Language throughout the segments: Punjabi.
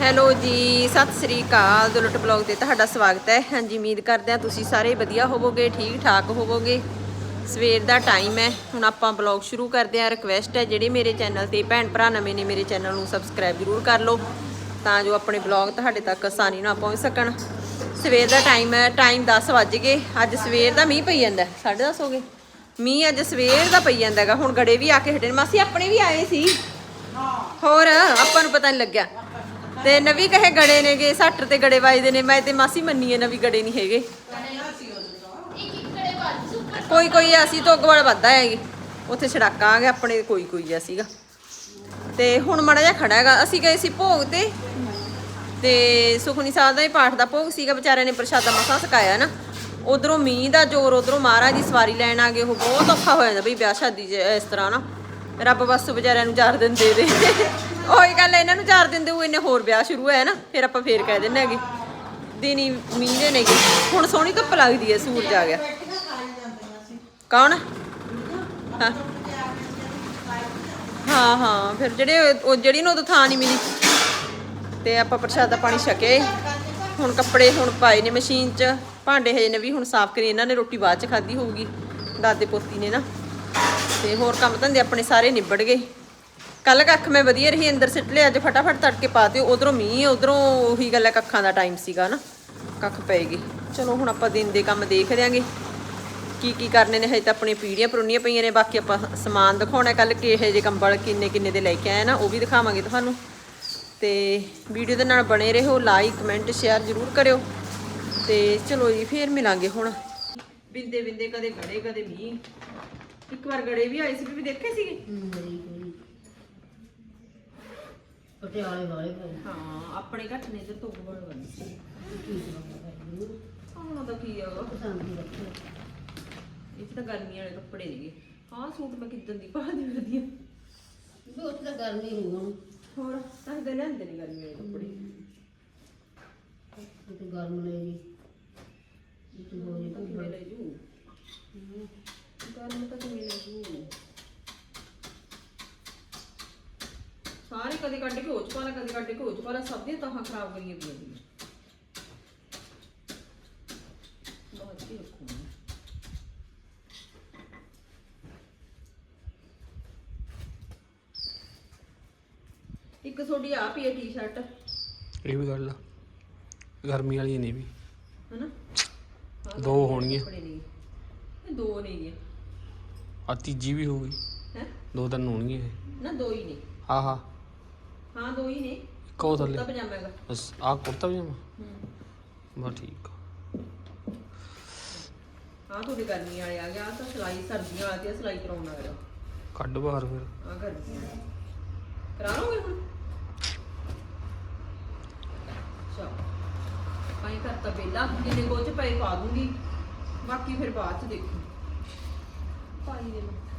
ਹੈਲੋ ਜੀ ਸਤਿ ਸ੍ਰੀ ਅਕਾਲ। ਦੁਲਟ ਬਲੌਗ ਤੇ ਤੁਹਾਡਾ ਸਵਾਗਤ ਹੈ। ਹਾਂਜੀ ਉਮੀਦ ਕਰਦੇ ਹਾਂ ਤੁਸੀਂ ਸਾਰੇ ਵਧੀਆ ਹੋਵੋਗੇ ਠੀਕ ਠਾਕ ਹੋਵੋਗੇ। ਸਵੇਰ ਦਾ ਟਾਈਮ ਹੈ। ਹੁਣ ਆਪਾਂ ਬਲੌਗ ਸ਼ੁਰੂ ਕਰਦੇ ਹਾਂ। ਰਿਕਵੈਸਟ ਹੈ ਜਿਹੜੇ ਮੇਰੇ ਚੈਨਲ ਤੇ ਭੈਣ ਭਰਾ ਨਵੇਂ ਨੇ ਮੇਰੇ ਚੈਨਲ ਨੂੰ ਸਬਸਕ੍ਰਾਈਬ ਜ਼ਰੂਰ ਕਰ ਲਓ ਤਾਂ ਜੋ ਆਪਣੇ ਬਲੌਗ ਤੁਹਾਡੇ ਤੱਕ ਆਸਾਨੀ ਨਾਲ ਪਹੁੰਚ ਸਕਣ। ਸਵੇਰ ਦਾ ਟਾਈਮ ਹੈ ਟਾਈਮ 10 ਵੱਜ ਗਏ। ਅੱਜ ਸਵੇਰ ਦਾ ਮੀਂਹ ਪਈ ਜਾਂਦਾ 10:30 ਹੋ ਗਏ। ਮੀਂਹ ਅੱਜ ਸਵੇਰ ਦਾ ਪਈ ਜਾਂਦਾ ਹੈਗਾ। ਹੁਣ ਗੜੇ ਵੀ ਆ ਕੇ ਹਟੇ ਨੇ। ਮਾਸੀ ਆਪਣੇ ਵੀ ਆਏ ਸੀ। ਹੋਰ ਆਪਾਂ ਨੂੰ ਪਤਾ ਨਹੀਂ ਲੱਗਿਆ। ਤੇ ਨਵੀ ਕਹੇ ਗੜੇ ਨੇਗੇ, ਸੱਟ ਤੇ ਗੜੇ ਵੱਜਦੇ ਨੇ। ਮੈਂ ਤੇ ਮਾਸੀ ਮੰਨੀਏ ਨਵੀ ਗੜੇ ਨਹੀਂ ਹੈਗੇ। ਕੋਈ ਕੋਈ ਅਸੀਂ ਤੋਂ ਅਗਵਾਲ ਹੈਗੇ। ਉੱਥੇ ਛੜਾਕਾ ਆ ਗਿਆ, ਆਪਣੇ ਕੋਈ ਕੋਈ ਆ ਸੀਗਾ। ਤੇ ਹੁਣ ਮੜਾ ਜਿਹਾ ਖੜਾ ਹੈਗਾ। ਅਸੀਂ ਗਏ ਸੀ ਭੋਗ ਤੇ। ਤੇ ਸੁਖਨੀ ਸਾਹਿਬ ਦਾ ਹੀ ਪਾਠ ਦਾ ਭੋਗ ਸੀਗਾ, ਵਿਚਾਰਿਆਂ ਨੇ ਪ੍ਰਸ਼ਾਦਾ ਮਸਾਂ ਸਕਾਇਆ ਨਾ। ਉਧਰੋਂ ਮੀਂਹ ਦਾ ਜ਼ੋਰ, ਉਧਰੋਂ ਮਹਾਰਾਜ ਦੀ ਸਵਾਰੀ ਲੈਣ ਆ ਗਏ। ਉਹ ਬਹੁਤ ਔਖਾ ਹੋ ਜਾਂਦਾ ਬਈ ਵਿਆਹ ਸ਼ਾਦੀ 'ਚ ਇਸ ਤਰ੍ਹਾਂ ਨਾ। ਰੱਬ ਬਸ ਵਿਚਾਰਿਆਂ ਨੂੰ ਚਾਰ ਦਿਨ ਦੇ ਦੇ। ਉਹੀ ਗੱਲ ਇਹਨਾਂ ਨੂੰ ਚਾਰ ਦਿਨ ਦੇ ਉਹ ਇਹਨੇ ਹੋਰ ਵਿਆਹ ਸ਼ੁਰੂ ਹੋਇਆ ਨਾ, ਫਿਰ ਆਪਾਂ ਫੇਰ ਕਹਿ ਦਿੰਦੇ ਹੈਗੇ, ਦਿਨੀ ਮੀਂਹ ਦੇ ਨੇਗੇ। ਹੁਣ ਸੋਹਣੀ ਧੁੱਪ ਲੱਗਦੀ ਹੈ, ਸੂਰਜ ਆ ਗਿਆ। ਕੌਣ? ਹਾਂ। ਹਾਂ ਹਾਂ, ਫਿਰ ਜਿਹੜੇ ਉਹ ਜਿਹੜੀ ਨੂੰ ਉਦੋਂ ਥਾਂ ਨਹੀਂ ਮਿਲੀ, ਤੇ ਆਪਾਂ ਪ੍ਰਸ਼ਾਦਾ ਪਾਣੀ ਛਕੇ। ਹੁਣ ਕੱਪੜੇ ਹੁਣ ਪਾਏ ਨੇ ਮਸ਼ੀਨ 'ਚ, ਭਾਂਡੇ ਹਜੇ ਨੇ ਵੀ ਹੁਣ ਸਾਫ਼ ਕਰੀ ਇਹਨਾਂ ਨੇ ਰੋਟੀ ਬਾਅਦ 'ਚ ਖਾਧੀ ਹੋਊਗੀ, ਦਾਦੇ ਪੋਤੀ ਨੇ ਨਾ। ਤੇ ਹੋਰ ਕੰਮ ਧੰਦੇ ਆਪਣੇ ਸਾਰੇ ਨਿਬੜ ਗਏ। ਕੱਲ ਕੱਖ ਮੈਂ ਵਧੀਆ ਰਹੀ, ਅੰਦਰ ਸਿੱਟ ਲਿਆ, ਅੱਜ ਫਟਾਫਟ ਤੜਕੇ ਪਾਤੇ ਉਧਰੋਂ ਮੀਂਹ, ਉਧਰੋਂ ਉਹੀ ਗੱਲ ਹੈ, ਕੱਖਾਂ ਦਾ ਟਾਈਮ ਸੀਗਾ ਨਾ, ਕੱਖ ਪਏਗੀ। ਚਲੋ, ਹੁਣ ਆਪਾਂ ਦਿਨ ਦੇ ਕੰਮ ਦੇਖ ਦਿਆਂਗੇ ਕੀ ਕੀ ਕਰਨੇ ਨੇ, ਹਜੇ ਤਾਂ ਆਪਣੀਆਂ ਪੀੜੀਆਂ ਪਰੋਨੀਆਂ ਪਈਆਂ ਨੇ, ਬਾਕੀ ਆਪਾਂ ਸਮਾਨ ਦਿਖਾਉਣਾ ਕੱਲ ਕਿਹੇ ਜੇ ਕੰਬਲ ਕਿੰਨੇ ਕਿੰਨੇ ਦੇ ਲੈ ਕੇ ਆਏ ਨਾ, ਉਹ ਵੀ ਦਿਖਾਵਾਂਗੇ ਤੁਹਾਨੂੰ। ਤੇ ਵੀਡੀਓ ਦੇ ਨਾਲ ਬਣੇ ਰਹੋ ਲਾਈਕ ਕਮੈਂਟ ਸ਼ੇਅਰ ਜ਼ਰੂਰ ਕਰਿਓ। ਤੇ ਚਲੋ ਜੀ, ਫੇਰ ਮਿਲਾਂਗੇ ਹੁਣ। ਬਿੰਦੇ ਬਿੰਦੇ ਕਦੇ ਗੜੇ, ਕਦੇ ਮੀਂਹ। ਇੱਕ ਵਾਰ ਗੜੇ ਵੀ ਆਏ ਸੀ, ਵੀ ਦੇਖੇ ਸੀਗੇ? ਪਟਿਆਲੇ ਵਾਲੇ ਭਾਈ। ਹਾਂ ਆਪਣੇ ਘੱਟ ਨੇ ਤੇ ਧੁੱਪ ਬਣ ਗਈ ਹੁਣ ਤਾਂ ਕੀ ਆ ਪਸੰਦ ਹੀ ਰੱਖੇ। ਇਹ 'ਚ ਤਾਂ ਗਰਮੀਆਂ ਵਾਲੇ ਕੱਪੜੇ ਨੇਗੇ। ਆਹ ਸੂਟ ਮੈਂ ਕਿੱਦਣ ਦੀ ਪਾ ਦੀ ਫਿਰਦੀ ਆ? ਵੀ ਉੱਥੇ ਤਾਂ ਗਰਮੀ ਨਹੀਂ ਹੁਣ। ਹੋਰ ਤਾਂ ਦੇ ਲੈਂਦੇ ਨੇ ਗਰਮੀਆਂ ਵਾਲੇ ਕੱਪੜੇ। ਉੱਥੇ ਗਰਮ ਲੈ ਜੀ ਉੱਥੇ ਹੋ ਜੇ ਤਾਂ ਕਿਵੇਂ ਲੈ ਜੂ? ਗਰਮ ਤਾਂ ਕਿਵੇਂ ਲੈ ਜੂ? ਸਾਰੇ ਕਦੇ ਕੱਢ ਕੇ ਹੋ ਚ ਪਾਲਾ ਕਦੇ ਕੱਢ ਕੇ ਹੋ ਚ ਪਾਲਾ ਸਭ ਦੀਆਂ ਤਾਹਾਂ ਖਰਾਬ ਕਰੀਆਂ ਪਈਆਂ ਨੇ। ਬਹੁਤ ਹੀ ਰੱਖੂ ਮੈਂ। ਇੱਕ ਤੁਹਾਡੀ ਆ ਪਈ ਹੈ ਟੀ-ਸ਼ਰਟ ਇਹ ਵੀ ਗੱਲ ਆ। ਗਰਮੀ ਵਾਲੀ ਨਹੀਂ ਵੀ। ਹਨਾ? ਆਹ ਦੋ ਹੋਣਗੀਆਂ। ਕੱਪੜੇ ਨੇ ਇਹ। ਦੋ ਨਹੀਂ ਆ ਤੀਜੀ ਵੀ ਹੋਊਗੀ। ਹੈ? ਦੋ ਤਿੰਨ ਹੋਣਗੀਆਂ ਇਹ। ਨਾ ਦੋ ਹੀ ਨੇ। ਆਹ। ਹਾਂ ਹਾਂ ਦੋ ਹੀ ਨੇ। ਇੱਕ ਉਹ ਥੱਲੇ। ਕੁੜਤਾ ਪਜਾਮਾ ਹੈਗਾ। ਬਸ ਆਹ ਕੁੜਤਾ ਪਜਾਮਾ? ਹੂੰ। ਬਸ ਠੀਕ ਆ। ਹਾਂ ਤੁਹਾਡੇ ਗਰਮੀ ਵਾਲੇ ਆ ਗਿਆ ਤਾਂ ਸਿਲਾਈ ਸਰਦੀਆਂ ਵਾਲਾ ਤੇ ਸਿਲਾਈ ਕਰਾਉਣ ਲੱਗਾ ਕੱਢ ਬਾਹਰ ਫਿਰ। ਆ ਗਰਮੀ ਕਰਾ ਲਓਗੇ ਹੁਣ? ਚਲ ਪਾਈ ਕਰਤਾ ਬੇਲਾ ਜਿੰਨੇ ਕੋਲ ਚ ਪਏ ਪਾ ਦੂੰਗੀ ਬਾਕੀ ਫਿਰ ਬਾਅਦ ਚ ਦੇਖੂ। ਪਾਈ ਦੇ ਲਓ।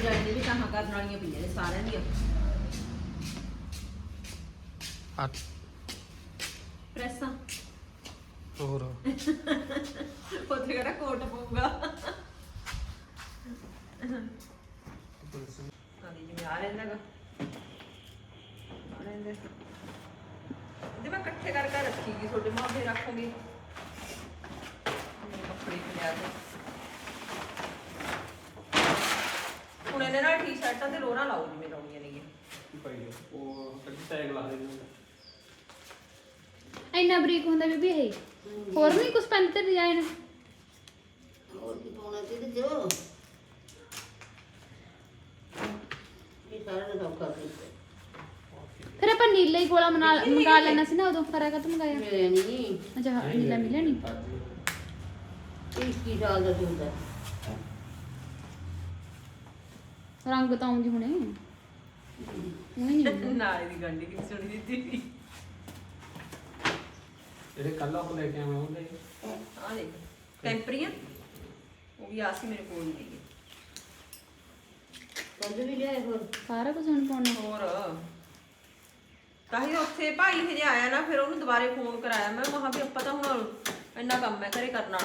ਡਿਜ਼ਾਈਨ ਦੇ ਵੀ ਕਹਾਂ ਕਰਨ ਵਾਲੀਆਂ ਪਈਆਂ ਨੇ ਸਾਰਿਆਂ ਦੀਆਂ। ਆ ਪ੍ਰੈਸਾਂ। ਹੋਰ। ਉੱਥੇ ਕਿਹੜਾ ਕੋਟ ਪਊਗਾ। ਹਾਂਜੀ ਜਿਵੇਂ ਆ ਰਹਿੰਦਾ ਗਾ ਆ ਰਹਿੰਦਾ ਇਹਦੇ ਮੈਂ ਇਕੱਠੇ ਕਰ ਕਰ ਰੱਖੀਗੀ ਤੁਹਾਡੇ ਮਾਪੇ ਰੱਖੋਗੇ। ਮੇਰੇ ਕੱਪੜੇ ਖਿਲਿਆ ਤੇ ਹੁਣ ਟੀ-ਸ਼ਰਟਾਂ ਤੇ ਲੋਰਾਂ ਲਾਓ ਜਿਵੇਂ ਲਾਉਣੀਆਂ ਨੇਗੀਆਂ ਉਹ ਟੈਗ ਲਾ ਦੇ ਇੰਨਾ ਬਰੀਕ ਹੁੰਦਾ ਬੀਬੀ ਇਹ ਹੋਰ ਵੀ ਕੁਝ ਪੈਨ ਤੇ ਡਿਜ਼ਾਈਨ ਹੋਰ ਕੀ ਪਾਉਣਾ ਤੇ ਜੋ ਇਹ ਸਾਰਾ ਨਾ ਸੌਖਾ ਸੀ ਫਿਰ ਆਪਾਂ ਨੀਲਾ ਹੀ ਗੋਲਾ ਮਨਾ ਮੰਗਾ ਲੈਣਾ ਸੀ ਨਾ ਉਦੋਂ ਕਰਾ ਕਾ ਮੰਗਾਇਆ ਮੇਰੇ ਨਹੀਂ ਅੱਛਾ ਹਾਂ, ਨੀਲਾ ਮਿਲਿਆ ਨਹੀਂ ਇਹ ਕੀ ਸਾਲ ਦਾ ਸੂਟ ਹੈ ਰੰਗ ਤਾਂ ਆਉਂਦੀ ਹੁਣੇ। ਨਹੀਂ ਨਾਲੇ ਦੀ ਗੰਢੀ ਕਿੰਨੀ ਸੋਹਣੀ ਦਿੱਤੀ। ਸੀ ਜਿਹੜੇ ਕੱਲ ਉਹ ਲੈ ਕੇ ਆਏ ਉਹਦੇ ਆ ਦੇਖ ਟੈਂਪਰੀਆਂ ਉਹ ਵੀ ਆ ਸੀ ਮੇਰੇ ਕੋਲ ਹੀ ਸੀਗੇ ਕੰਦ ਵੀ ਲਿਆਏ ਹੋਰ? ਸਾਰਾ ਕੁਝ ਹੁਣ ਪਾਉਣਾ। ਹੋਰ। ਤਾਂ ਹੀ ਉੱਥੇ ਭਾਈ ਹਜੇ ਆਇਆ ਨਾ ਫਿਰ ਉਹਨੂੰ ਦੁਬਾਰੇ ਫੋਨ ਕਰਾਇਆ। ਮੈਂ ਮਹਾ ਵੀ ਆਪਾਂ ਤਾਂ ਹੁਣ ਇੰਨਾ ਕੰਮ ਹੈ ਘਰੇ ਕਰਨ।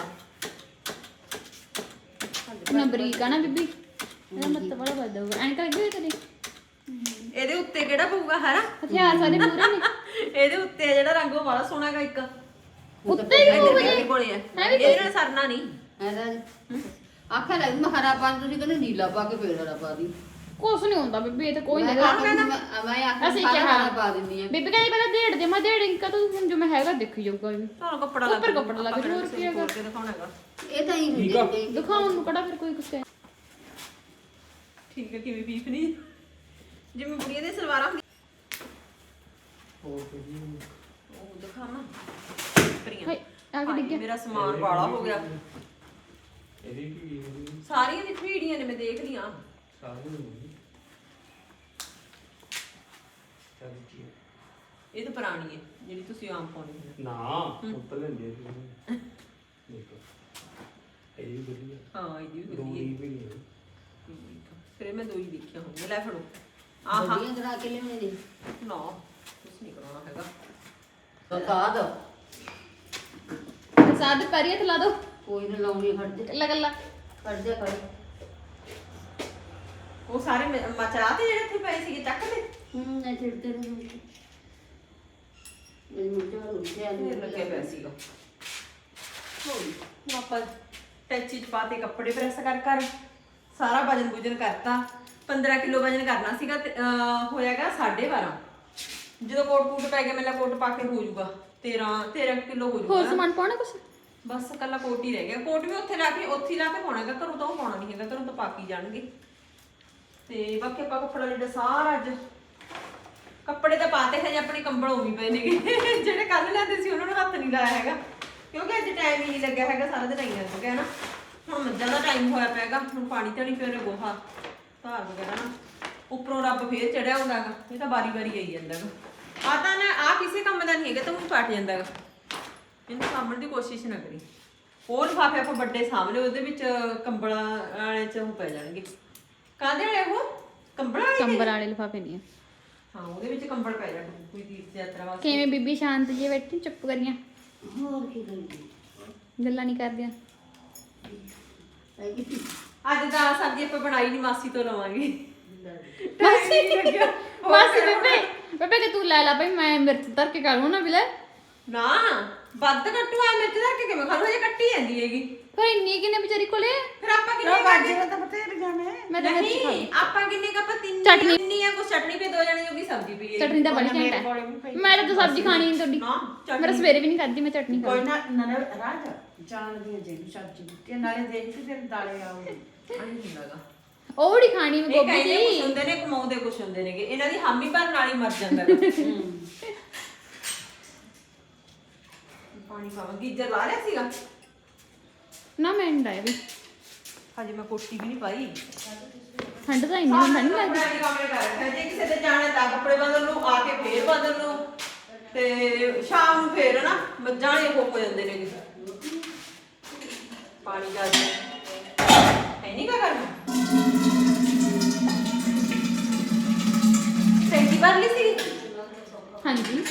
ਨਾ ਬਰੀਕ ਆ ਨਾ ਬੀਬੀ? ਇਹਦਾ ਮਤਲਬ ਬੜਾ ਬਦਲੂਗਾ ਐਨਕ ਲੱਗੀ ਹੋਈ ਤੇਰੀ? ਇਹਦੇ ਉੱਤੇ ਕਿਹੜਾ ਪਊਗਾ ਹਨਾ ਹਥਿਆਰ ਸਾਰੇ ਪੂਰੇ ਨੇ ਇਹਦੇ ਉੱਤੇ ਜਿਹੜਾ ਰੰਗ ਉਹ ਬੜਾ ਸੋਹਣਾ ਹੈਗਾ ਇੱਕ। ਉੱਤੇ ਵੀ ਇੱਧਰ ਮੇਰੇ ਕੋਲੇ ਹੈ ਇਹਦੇ ਨਾਲ ਸਰਨਾ ਨਹੀਂ ਐਦਾ ਆਖਿਆ ਲੱਗ ਮੈਂ ਹਰਾ ਪਾ ਤੁਸੀਂ ਕਹਿੰਦੇ ਨੀਲਾ ਪਾ ਕੇ ਫੇਰ ਹਰਾ ਪਾ ਦੀ। ਕੁਛ ਨਹੀਂ ਹੁੰਦਾ ਬੀਬੀ ਇਹ ਤਾਂ ਕੋਈ ਨਹੀਂ ਆਖਿਆ ਮੈਂ ਮੈਂ ਆਖਿਆ ਅਸੀਂ ਸਾਰਾ ਕਿਹਾ। ਹਰਾ ਪਾ ਦਿੰਦੀ ਆ। ਬੀਬੀ ਕਹਿੰਦੀ ਪਹਿਲਾਂ ਡੇਢ ਦੇ ਮੈਂ ਡੇਢ ਇੰਕਾ ਤਾਂ ਹੁਣ ਜੋ ਮੈਂ ਹੈਗਾ ਦੇਖੀ ਜਾਊਗਾ ਵੀ। ਤੁਹਾਨੂੰ ਕੱਪੜਾ ਉੱਪਰ ਕੱਪੜਾ ਲੱਗ ਰਿਹਾ, ਹੋਰ ਕੀ ਹੈਗਾ? ਹੋਰ ਕੀ ਦਿਖਾਉਣਾ ਹੈਗਾ। ਇਹ ਤਾਂ ਹੀ ਹੁੰਦੇ ਨੇ ਦਿਖਾਉਣ ਨੂੰ ਕਿਹੜਾ ਫਿਰ ਕੋਈ ਕੁਛ ਕਹਿ ਠੀਕ ਹੈ ਕਿਵੇਂ ਬੀਫ ਨਹੀਂ? ਜਿਵੇਂ ਬੁੜੀਆਂ ਦੀ ਸਲਵਾਰਾਂ ਹੁੰਦੀਆਂ। ਉਹ ਦਿਖਾਵਾਂ। ਕਰੀਆਂ। ਹਾਏ ਆ ਕੇ ਡਿੱਗਿਆ ਮੇਰਾ ਸਮਾਨ ਬਾਲਾ ਹੋ ਗਿਆ। ਇਹਦੀ ਕੀ ਸਾਰੀਆਂ ਦੀ ਭੀੜੀਆਂ ਨੇ ਮੈਂ ਦੇਖ ਲੀਆਂ ਸਾਰੀ ਨੂੰ ਚੱਲ ਕੀ ਇਹ ਤਾਂ ਪੁਰਾਣੀ ਹੈ ਜਿਹੜੀ ਤੁਸੀਂ ਆਮ ਪਾਉਂਦੇ ਹੋ। ਨਾ ਉੱਪਰ ਲੈਂਦੇ ਸੀ ਦੇਖੋ। ਇਹ ਵੀ ਵਧੀਆ। ਹਾਂ ਇਹਦੀ ਵੀ ਵਧੀਆ। ਹੀ ਵੀ ਨਹੀਂ ਆ। ਫਿਰ ਮੈਂ ਦੋ ਹੀ ਦੇਖੀਆਂ ਹੋਣਗੀਆਂ ਲੈ ਫੜੋ। ਆਹਾ ਵਧੀਆ ਕਰਾ ਕੇ ਲਿਆਉਣੇ ਨੇ। ਨਾ ਕੁਛ ਨਹੀਂ ਕਰਾਉਣਾ ਹੈਗਾ। ਸਤਾਦ ਸਾਦ ਪੈਰੀਆ ਲਾ ਦੋ। ਕੋਈ ਨਾ ਲਾਉਣੀ ਖੜ ਜਾ ਕੱਲਾ ਕੱਲਾ ਖੜ ਜਾ ਕਰ ਉਹ ਸਾਰੇ ਮ- ਤੇ ਜਿਹੜੇ ਇੱਥੇ ਪਏ ਸੀਗੇ ਚੱਕ ਤੇ ਹੂੰ ਨਾ ਛਿੜਤੇ ਨੂੰ ਮੇਰੀ ਮੁੰਡੇ ਵਾਲ ਉੱਠਿਆ ਫੇਰ ਲੱਗੇ ਪਿਆ ਸੀਗਾ। ਹੁਣ ਆਪਾਂ ਟੈਚੀ ਚ ਪਾਤੇ ਕੱਪੜੇ ਪ੍ਰੈਸ ਕਰ ਕਰ। ਸਾਰਾ ਵਜਨ ਬੁਜਨ ਕਰਤਾ। 15 ਕਿਲੋ ਵਜਨ ਕਰਨਾ ਸੀਗਾ ਤੇ, ਅਹ, ਹੋਇਆਗਾ 12.5 ਜਦੋਂ ਕੋਟ ਕੂਟ ਪੈ ਗਿਆ ਮੇਰਾ ਕੋਟ ਪਾ ਕੇ ਹੋ ਜਾਊਗਾ। 13 13 ਕਿਲੋ ਹੋ ਹੋਰ ਜਾਊਗਾ ਸਮਾਨ ਪਾਉਣਾ ਕੁਛ? ਬਸ ਕੱਲਾ ਕੋਟ ਹੀ ਰਹਿ ਗਿਆ। ਕੋਟ ਵੀ ਉੱਥੇ ਲਾ ਕੇ ਉੱਥੇ ਹੀ ਲਾ ਕੇ ਪਾਉਣਾ ਹੈਗਾ। ਘਰੋਂ ਤਾਂ ਉਹ ਪਾਉਣਾ ਨਹੀਂ ਹੈਗਾ ਘਰੋਂ ਤਾਂ ਪਾ ਕੇ ਹੀ ਜਾਣਗੇ। ਤੇ ਬਾਕੀ ਆਪਾਂ ਕੱਪੜਾ ਲੀੜਾ ਸਾਰਾ ਅੱਜ ਕੱਪੜੇ ਤਾਂ ਪਾਤੇ ਹੈ ਆਪਣੇ ਕੰਬਲ ਉਹ ਵੀ ਪਏ ਨੇਗੇ। ਜਿਹੜੇ ਕੱਲ ਲੈਂਦੇ ਸੀ ਉਹਨਾਂ ਨੂੰ ਹੱਥ ਨਹੀਂ ਲਾਇਆ ਹੈਗਾ। ਕਿਉਂਕਿ ਅੱਜ ਟਾਈਮ ਹੀ ਨਹੀਂ ਲੱਗਿਆ ਹੈਗਾ ਸਾਰਾ ਦਿਨ ਆਈਆਂ ਹੋ ਗਿਆ ਨਾ? ਹੁਣ ਮੱਝਾਂ ਦਾ ਟਾਈਮ ਹੋਇਆ ਪਿਆਗਾ ਹੁਣ ਪਾਣੀ ਤਾਂ ਨਹੀਂ ਪਿਆ ਗੋਹਾ ਧਾਰ ਵਗੈਰਾ ਨਾ। ਉੱਪਰੋਂ ਰੱਬ ਫੇਰ ਚੜਿਆ ਹੁੰਦਾਗਾ ਇਹ ਤਾਂ ਵਾਰੀ ਵਾਰੀ ਆਈ ਜਾਂਦਾਗਾ ਆ ਤਾਂ ਨਾ ਆ ਕਿਸੇ ਕੰਮ ਦਾ ਨਹੀਂ ਹੈਗਾ ਤਾਂ ਉਹ ਪਟ ਜਾਂਦਾਗਾ ਇਹਨੂੰ ਸਾਂਭਣ ਦੀ ਕੋਸ਼ਿਸ਼ ਨਾ ਕਰੀ। ਹੋਰ ਲਿਫਾਫੇ ਆਪਾਂ ਵੱਡੇ ਸਾਹਮਣੇ ਉਹਦੇ ਵਿੱਚ ਕੰਬਲਾਂ ਵਾਲੇ ਚ ਉਹ ਪੈ ਜਾਣਗੇ। ਕਾਹਦੇ ਵਾਲੇ ਉਹ? ਕੰਬਲਾਂ ਵਾਲੇ ਕੰਬਰ ਵਾਲੇ ਲਿਫਾਫੇ ਨਹੀਂ। ਹਾਂ ਉਹਦੇ ਵਿੱਚ ਕੰਬਲ ਪੈ ਜਾਣ ਕੋਈ ਤੀਰਥ ਯਾਤਰਾ ਵਾਸਤੇ। ਕਿਵੇਂ ਬੀਬੀ ਸ਼ਾਂਤ ਜੀ ਬੈਠੀ ਚੁੱਪ ਕਰੀਆਂ? ਹੋਰ ਕੀ ਕਰੀਏ? ਗੱਲਾਂ ਨਹੀਂ ਕਰਦੀਆਂ। ਅੱਜ ਦਾ ਸਬਜ਼ੀ ਆਪਾਂ ਬਣਾਈ ਨਹੀਂ ਮਾਸੀ ਤੋਂ ਲਵਾਂਗੇ। ਮਾਸੀ। ਮਾਸੀ ਬੇਬੇ ਬੇਬੇ ਕਿ ਤੂੰ ਲੈ ਲਾ ਭਈ ਮੈਂ ਮਿਰਚ ਤਰ ਕੇ ਕਰ ਨਾ ਬਿਲੇ ਨਾ ਵੱਧ ਕੱਟੂ ਆ ਮਿਰਚ ਦਾ ਕਿ ਕਿਵੇਂ ਖਾਲੋ ਜੇ ਕੱਟੀ ਜਾਂਦੀ ਹੈਗੀ। ਪਰ ਇੰਨੀ ਕਿਨੇ ਵਿਚਾਰੀ ਕੋਲੇ? ਫਿਰ ਆਪਾਂ ਕਿੰਨੇ ਕੱਟ ਤਾਂ ਬਥੇਰੀਆਂ ਨੇ। ਮੈਂ ਤਾਂ ਨਹੀਂ ਆਪਾਂ ਕਿੰਨੇ ਕੱਪ ਤਿੰਨ ਚਟਨੀ। ਤਿੰਨੀ ਆ ਕੁਛ ਚਟਨੀ ਪੇ ਦੋ ਜਣੇ ਜੋਗੀ ਸਬਜ਼ੀ ਪਈ ਹੈ। ਚਟਨੀ ਤਾਂ ਬੜੀ ਘੈਂਟ ਹੈ। ਮੈਂ ਤਾਂ ਸਬਜ਼ੀ ਖਾਣੀ ਨਹੀਂ ਤੁਹਾਡੀ। ਨਾ ਚਟਨੀ। ਮੇਰਾ ਸਵੇਰੇ ਵੀ ਨਹੀਂ ਖਾਧੀ ਮੈਂ ਚਟਨੀ ਕੋਈ ਨਾ ਨਾਲੇ ਰਾਜ ਜਾਣਦੀ ਹੈ ਜਿਹੜੀ ਸਬਜ਼ੀ ਤੇ ਨਾਲੇ ਦੇਖ ਕੇ ਫਿਰ ਦਾਲੇ ਹੁੰਦਾਗਾ। ਉਹ ਖਾਣੀ ਮੈਂ ਇਹ ਗੋਭੀ ਕਹਿੰਦੇ ਕੁਛ ਦੀ ਹੁੰਦੇ ਨੇ ਕਮਾਉਂਦੇ ਕੁਛ ਹੁੰਦੇ ਨੇਗੇ। ਇਹਨਾਂ ਦੀ ਹਾਮੀ ਭਰਨ ਨਾਲ ਹੀ ਮਰ ਜਾਂਦਾ ਗਾ। ਪਾਣੀ ਪਾਵਾਂ ਗੀਜਰ ਲਾ ਲਿਆ ਸੀਗਾ। ਨਾ ਮੈਂ ਨਹੀਂ ਲਾਇਆ ਵੀ ਹਜੇ ਮੈਂ ਕੋਟੀ ਵੀ ਨਹੀਂ ਪਾਈ। ਠੰਡ ਤਾਂ ਇੰਨੀ ਹੁੰਦਾ ਨਹੀਂ ਲੱਗਦੀ। ਕੱਪੜਿਆਂ ਦੇ ਕਮਰੇ ਕਰ ਰੱਖਿਆ ਜੇ ਕਿਸੇ ਦੇ ਜਾਣੇ ਤਾਂ ਕੱਪੜੇ ਬਦਲ ਲਓ ਆ ਕੇ ਫੇਰ ਬਦਲ ਲਓ ਤੇ ਸ਼ਾਮ ਨੂੰ ਫੇਰ ਨਾ ਮੱਝਾਂ ਵਾਲੇ ਹੋ ਜਾਂਦੇ ਨੇ ਪਾਣੀ ਦਾ ਹੈ ਨਹੀਂ ਕਾ ਕਰਨਾ ਸੈਂਟੀ ਭਰ ਲਈ ਸੀ? ਹਾਂਜੀ।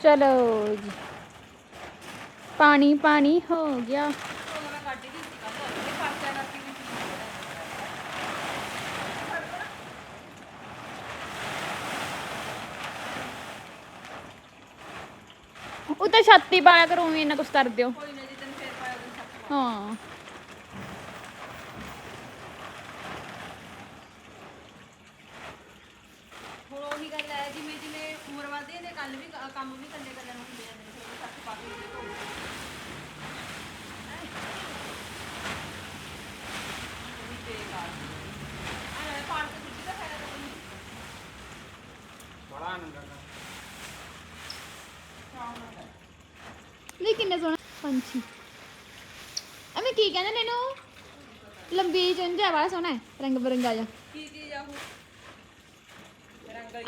ਚਲੋ ਜੀ। ਪਾਣੀ ਪਾਣੀ ਹੋ ਗਿਆ। ਉਹ ਤਾਂ ਛਾਤੀ ਪਾਇਆ ਕਰੋ ਵੀ ਇੰਨਾ ਕੁਛ ਕਰ ਦਿਓ ਹਾਂ ਕੱਲ ਵੀ ਕ- ਕੰਮ ਵੀ ਕੰਨੇ ਕੰਨੇ ਨੂੰ ਹੁੰਦੇ ਜਾਂਦੇ ਨੇ ਫਿਰ ਸੱਤ ਪਾ ਕੇ ਉਹਦੇ ਧੋ ਦਿਓ। ਹੈਂ? ਉਹ ਵੀ ਬੇਕਾਰ ਆ ਨਾਲੇ ਪਾੜ ਕੇ ਸੁੱਟੀ ਤਾਂ ਫਾਇਦਾ ਕੋਈ ਨਹੀਂ ਬੜਾ ਆਨੰਦ ਆਉਂਦਾ ਨਹੀਂ ਕਿੰਨੇ ਸੋਹਣਾ ਪੰਛੀ। ਐਵੇਂ ਕੀ ਕਹਿੰਦੇ ਨੇ ਇਹਨੂੰ? ਲੰਬੀ ਚੁੰਝਾ ਵਾਲਾ ਸੋਹਣਾ ਹੈ ਰੰਗ ਬਰੰਗਾ ਜਿਹਾ। ਕੀ ਚੀਜ਼ ਆ ਉਹ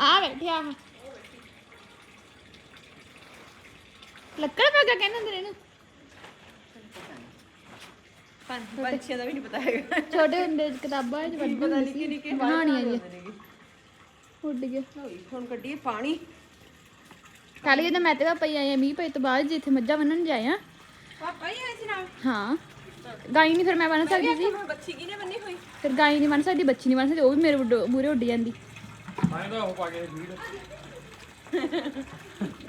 ਆ। ਬੈਠਿਆ ਆ ਲੱਕੜ ਪੱਗਾ ਕਹਿੰਦੇ ਹੁੰਦੇ ਨੇ ਇਹਨੂੰ। ਪੰਛ ਪੰਛੀਆਂ ਦਾ ਵੀ ਨਹੀਂ ਪਤਾ ਹੈਗਾ। ਛੋਟੇ ਹੁੰਦੇ ਕਿਤਾਬਾਂ ਵਿੱਚ ਪੜ੍ਹਦੇ ਪਤਾ ਨਹੀਂ ਕਿ ਨਿੱਕੇ ਸੀ। ਕਹਾਣੀਆਂ ਜੀ ਉੱਡ ਗਏ ਹੁਣ ਕੱਢੀਏ ਪਾਣੀ। ਕੱਲ ਜਦੋਂ ਮੈਂ ਤੇ ਹੀ ਆਏ ਮੀਂਹ ਪਏ ਤੋਂ ਬਾਅਦ ਜਿੱਥੇ ਮੱਝਾਂ ਬੰਨਣ ਜਾਏ ਆ ਪਾਪਾ ਹੀ ਆਏ ਸੀ ਨਾਲ? ਹਾਂ। ਗਾਈ ਨਹੀਂ ਫਿਰ ਮੈਂ ਬੰਨ ਸਕਦੀ ਸੀ। ਬੱਚੀ ਕਿਨੇ ਬੰਨੀ ਹੋਈ? ਫਿਰ ਗਾਈ ਨਹੀਂ ਬੰਨ ਸਕਦੀ ਬੱਚੀ ਨਹੀਂ ਬੰਨ ਸਕਦੀ ਉਹ ਵੀ ਮੇਰੇ ਮੂਹਰੇ ਉੱਡ ਜਾਂਦੀ। ਮੈਂ ਤਾਂ ਉਹ ਪਾ ਕੇ ਵੀਡ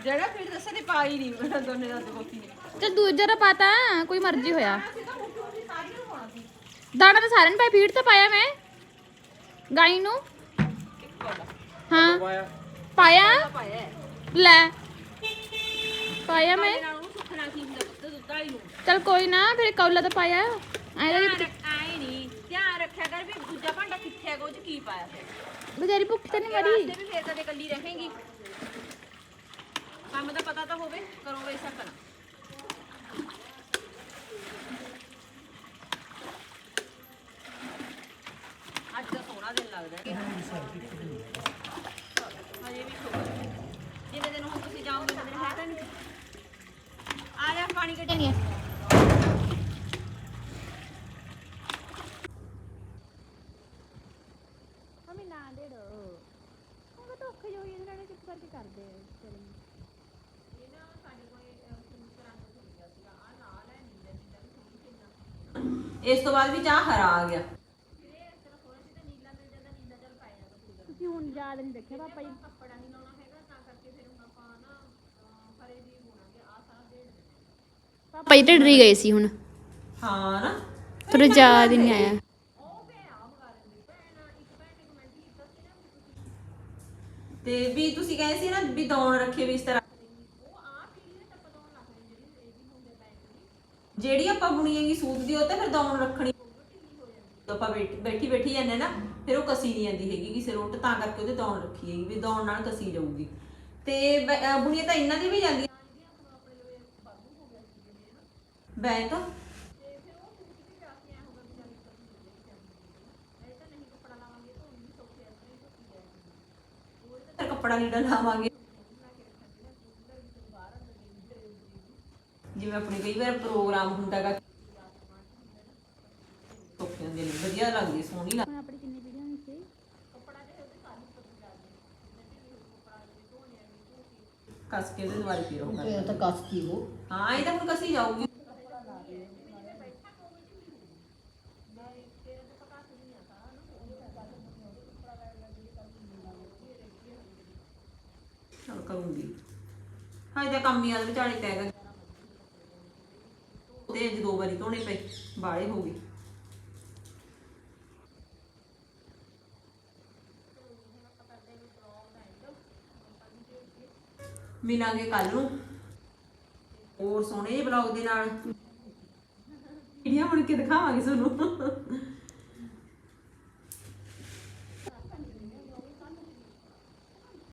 ਜਿਹੜਾ ਫਿਰ ਦੱਸੇ ਤੇ ਪਾਈ ਨਹੀਂ ਮੇਰਾ ਦੋਨੇ ਦਾ ਦੋਤੀ ਨੇ ਚਲ ਦੂਜਾ ਰ ਪਾਤਾ ਕੋਈ ਮਰਜ਼ੀ ਹੋਇਆ। ਦੀ ਨੂੰ ਦਾਣਾ ਤਾਂ ਸਾਰਿਆਂ ਨੂੰ ਪਾਇਆ ਫੀਡ ਤਾਂ ਪਾਇਆ ਮੈਂ। ਗਾਈ ਨੂੰ। ਹਾਂ। ਪਾਇਆ। ਹੈ। ਲੈ। ਪਾਇਆ ਮੈਂ। ਉਹਨੂੰ ਸੁੱਕਣਾ ਕੀ ਚਲ ਕੋਈ ਨਾ ਫਿਰ ਕੌਲਾ ਤਾਂ ਪਾਇਆ ਐਂ ਤਾਂ ਧਿਆਨ ਰੱਖ- ਆਏਂ ਨਹੀਂ ਧਿਆਨ ਰੱਖਿਆ ਕਰ ਵੀ ਦੂਜਾ ਭਾਂਡਾ ਕਿੱਥੇ ਹੈਗਾ ਉਹ ਚ ਕੀ ਪਾਇਆ ਫਿਰ? ਬੇਚਾਰੀ ਭੁੱਖ ਤਾਂ ਨਹੀਂ ਮਰੀ। ਵਾਸਤੇ ਵੀ ਫੇਰ ਕਦੇ ਕੱਲੀ ਰਹੇਗੀ। ਕੰਮ ਦਾ ਪਤਾ ਤਾਂ ਹੋਵੇ ਕਰੋ ਵੈਸਾ ਕਰਾਂ ਅੱਜ ਦਾ ਸੋਹਣਾ ਦਿਨ ਲੱਗਦਾ ਹੈ। ਹਜੇ ਵੀ ਖੋਲ ਜਿੰਨੇ ਦਿਨ ਹੁਣ ਤੁਸੀਂ ਜਾਓਗੇ ਕਦੇ ਹੈ ਤਾਂ ਨਹੀਂ। ਆ ਜਾ ਪਾਣੀ ਕੱਢ ਨਹੀਂ ਹੈ ਹਮੇ ਨਾ ਦੇ ਦੋ ਉਹ ਤਾਂ ਔਖੇ ਜੋ ਇਹਨਾਂ ਨੇ ਚੁੱਪ ਕਰਕੇ ਕਰਦੇ ਆ ਨੂੰ। ਇਸ ਤੋਂ ਬਾਅਦ ਵੀ ਚਾਹ ਹਰਾ ਆ ਗਿਆ। ਤੁਸੀਂ ਹੁਣ ਯਾਦ ਨਹੀਂ ਰੱਖਿਆ ਪਾਪਾ ਜੀ? ਪਾਪਾ ਜੀ ਢਿੱਡਰੀ ਗਏ ਸੀ ਹੁਣ। ਹਾਂ ਨਾ। ਪਰ ਯਾਦ ਹੀ ਨਹੀਂ ਆਇਆ। ਤੇ ਵੀ ਤੁਸੀਂ ਕਹਿੰਦੇ ਸੀ ਨਾ ਵੀ ਦੌਣ ਰੱਖੇ ਵੀ ਇਸ ਤਰ੍ਹਾਂ। ਜਿਹੜੀ ਆਪਾਂ ਬੁਣੀ ਹੈਗੀ ਸੂਤ ਦੀ ਉਹ ਤੇ ਫਿਰ ਦੌਣ ਰੱਖਣੀ। ਜਦੋਂ ਆਪਾਂ ਬੈਠੀ ਬੈਠੀ ਜਾਂਦੇ ਨਾ ਫਿਰ ਉਹ ਕਸੀ ਨਹੀਂ ਜਾਂਦੀ ਹੈਗੀ ਕਿਸੇ ਰੋਟ ਤਾਂ ਕਰਕੇ ਉਹਦੇ ਦੌਣ ਰੱਖੀ ਹੈਗੀ ਵੀ ਦੌਣ ਨਾਲ ਕਸੀ ਜਾਊਗੀ। ਤੇ ਬੁਣੀਆਂ ਤਾਂ ਇਹਨਾਂ ਦੀ ਵੀ ਜਾਂਦੀਆਂ। ਬੈਂ ਤਾਂ ਫਿਰ ਕੱਪੜਾ ਲੀੜਾ ਲਾਵਾਂਗੇ। ਜਿਵੇਂ ਆਪਣੇ ਕਈ ਵਾਰ ਪ੍ਰੋਗਰਾਮ ਹੁੰਦਾਗਾ ਸੋਫੇ ਹੁੰਦੇ ਨੇ ਵਧੀਆ ਲੱਗਦੀ ਸੋਹਣੀ ਲੱਗਦੀ ਹੁਣ ਆਪਣੀ ਕਿੰਨੀ ਵੀਡੀਓ ਨਹੀਂ ਸੀ? ਕੱਸ ਕੇ ਉਹਦੇ ਦੁਆਰੇ ਫਿਰ ਉਹ ਇਹ ਤਾਂ ਕਸਤੀ ਹੋ ਹਾਂ ਇਹ ਤਾਂ ਹੁਣ ਕਸੀ ਜਾਊਗੀ। ਚਲ ਕਰੂੰਗੀ ਹਾਂ ਕੰਮ ਹੀ ਆ, ਵਿਚਾਲੇ ਤੈਗ ਤੇ ਅੱਜ ਦੋ ਵਾਰੀ ਧੋਣੇ ਪਏ ਬਾਲੇ ਹੋ ਗਏ। ਮਿਲਾਂਗੇ ਕੱਲ ਨੂੰ। ਹੋਰ ਸੋਹਣੇ ਜਿਹੇ ਬਲੌਗ ਦੇ ਨਾਲ। ਵੀਡੀਓ ਬਣ ਕੇ ਦਿਖਾਵਾਂਗੇ ਤੁਹਾਨੂੰ।